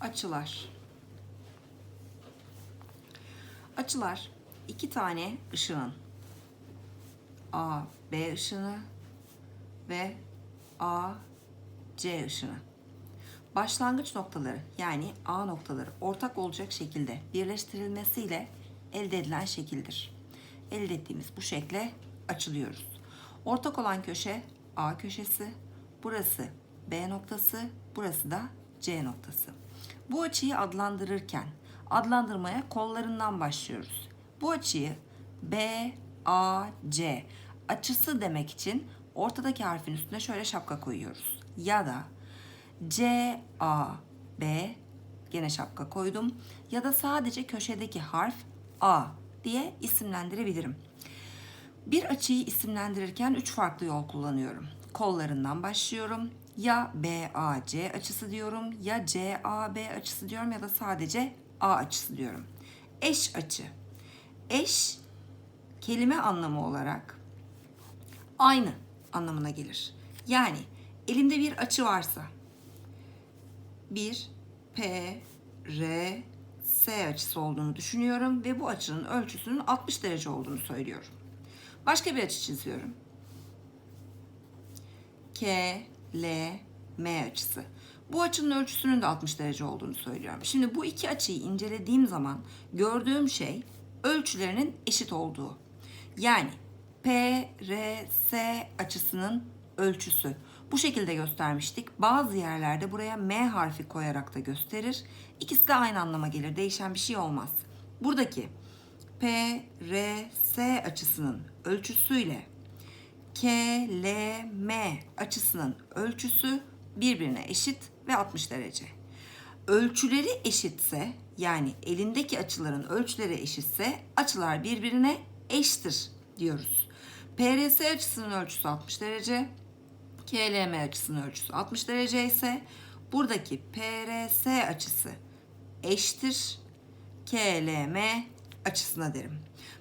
Açılar. Açılar iki tane ışığın A, B ışını ve A, C ışını. Başlangıç noktaları yani A noktaları ortak olacak şekilde birleştirilmesiyle elde edilen şekildir. Elde ettiğimiz bu şekle açılıyoruz. Ortak olan köşe A köşesi, burası B noktası, burası da C noktası. Bu açıyı adlandırırken adlandırmaya kollarından başlıyoruz. Bu açıyı B, A, C açısı demek için ortadaki harfin üstüne şöyle şapka koyuyoruz. Ya da C, A, B gene şapka koydum. Ya da sadece köşedeki harf A diye isimlendirebilirim. Bir açıyı isimlendirirken üç farklı yol kullanıyorum. Kollarından başlıyorum. Ya BAC açısı diyorum, ya CAB açısı diyorum ya da sadece A açısı diyorum. Eş açı. Eş kelime anlamı olarak aynı anlamına gelir. Yani elimde bir açı varsa bir P, R, S açısı olduğunu düşünüyorum ve bu açının ölçüsünün 60 derece olduğunu söylüyorum. Başka bir açı çiziyorum. K, L, M açısı. Bu açının ölçüsünün de 60 derece olduğunu söylüyorum. Şimdi bu iki açıyı incelediğim zaman gördüğüm şey ölçülerinin eşit olduğu. Yani P, R, S açısının ölçüsü. Bu şekilde göstermiştik. Bazı yerlerde buraya M harfi koyarak da gösterir. İkisi de aynı anlama gelir. Değişen bir şey olmaz. Buradaki P, R, S açısının ölçüsüyle K, L, M açısının ölçüsü birbirine eşit ve 60 derece. Ölçüleri eşitse yani elindeki açıların ölçüleri eşitse açılar birbirine eşittir diyoruz. PRS açısının ölçüsü 60 derece, KLM açısının ölçüsü 60 derece ise buradaki PRS açısı eşittir KLM açısına derim.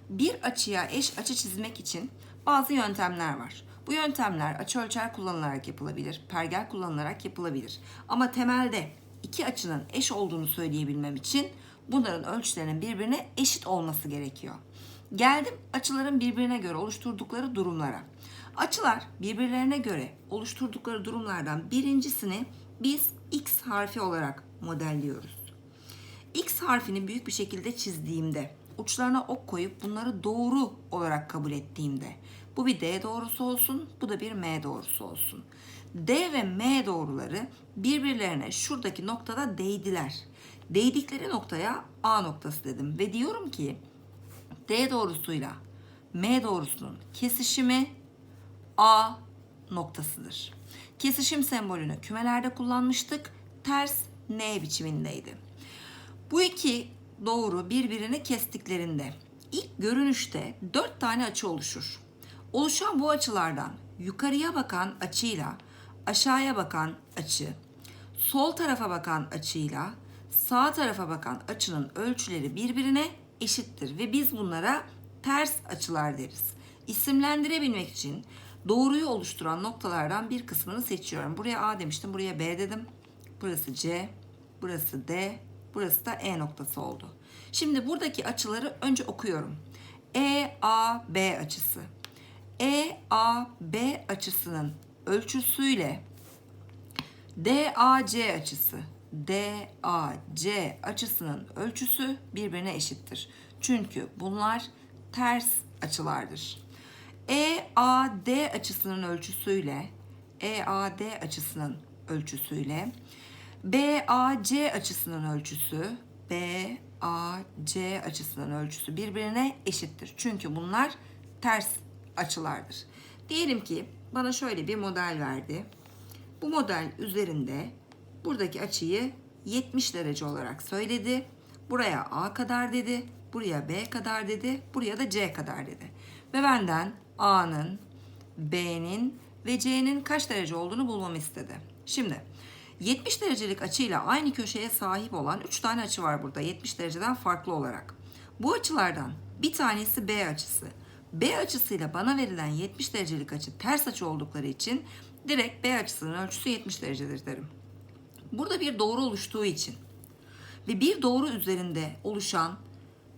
Bir açıya eş açı çizmek için bazı yöntemler var. Bu yöntemler açı ölçer kullanılarak yapılabilir, pergel kullanılarak yapılabilir. Ama temelde iki açının eş olduğunu söyleyebilmem için bunların ölçülerinin birbirine eşit olması gerekiyor. Geldim açıların birbirine göre oluşturdukları durumlara. Açılar birbirlerine göre oluşturdukları durumlardan birincisini biz X harfi olarak modelliyoruz. X harfini büyük bir şekilde çizdiğimde, uçlarına ok koyup bunları doğru olarak kabul ettiğimde, bu bir D doğrusu olsun, bu da bir M doğrusu olsun. D ve M doğruları birbirlerine şuradaki noktada değdiler. Değdikleri noktaya A noktası dedim ve diyorum ki D doğrusuyla M doğrusunun kesişimi A noktasıdır. Kesişim sembolünü kümelerde kullanmıştık. Ters N biçimindeydi. Bu iki doğru birbirini kestiklerinde ilk görünüşte dört tane açı oluşur. Oluşan bu açılardan yukarıya bakan açıyla aşağıya bakan açı, sol tarafa bakan açıyla sağ tarafa bakan açının ölçüleri birbirine eşittir ve biz bunlara ters açılar deriz. İsimlendirebilmek için doğruyu oluşturan noktalardan bir kısmını seçiyorum. Buraya A demiştim, buraya B dedim. Burası C, burası D, burası da E noktası oldu. Şimdi buradaki açıları önce okuyorum. E, A, B açısı. E, A, B açısının ölçüsüyle DAC açısı DAC açısının ölçüsü birbirine eşittir. Çünkü bunlar ters açılardır. EAD açısının ölçüsüyle EAD açısının ölçüsüyle BAC açısının ölçüsü BAC açısının ölçüsü birbirine eşittir. Çünkü bunlar ters açılardır. Diyelim ki bana şöyle bir model verdi. Bu model üzerinde buradaki açıyı 70 derece olarak söyledi. Buraya A kadar dedi, buraya B kadar dedi, buraya da C kadar dedi. Ve benden A'nın, B'nin ve C'nin kaç derece olduğunu bulmamı istedi. Şimdi 70 derecelik açıyla aynı köşeye sahip olan 3 tane açı var burada 70 dereceden farklı olarak. Bu açılardan bir tanesi B açısı. B açısıyla bana verilen 70 derecelik açı ters açı oldukları için direkt B açısının ölçüsü 70 derecedir derim. Burada bir doğru oluştuğu için Ve bir doğru üzerinde oluşan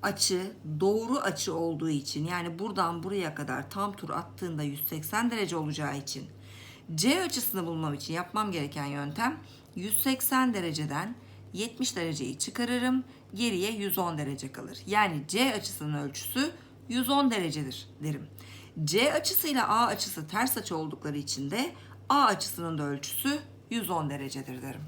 açı doğru açı olduğu için yani buradan buraya kadar tam tur attığında 180 derece olacağı için C açısını bulmam için yapmam gereken yöntem 180 dereceden 70 dereceyi çıkarırım. Geriye 110 derece kalır. Yani C açısının ölçüsü 110 derecedir derim. C açısıyla A açısı ters açı oldukları için de A açısının da ölçüsü 110 derecedir derim.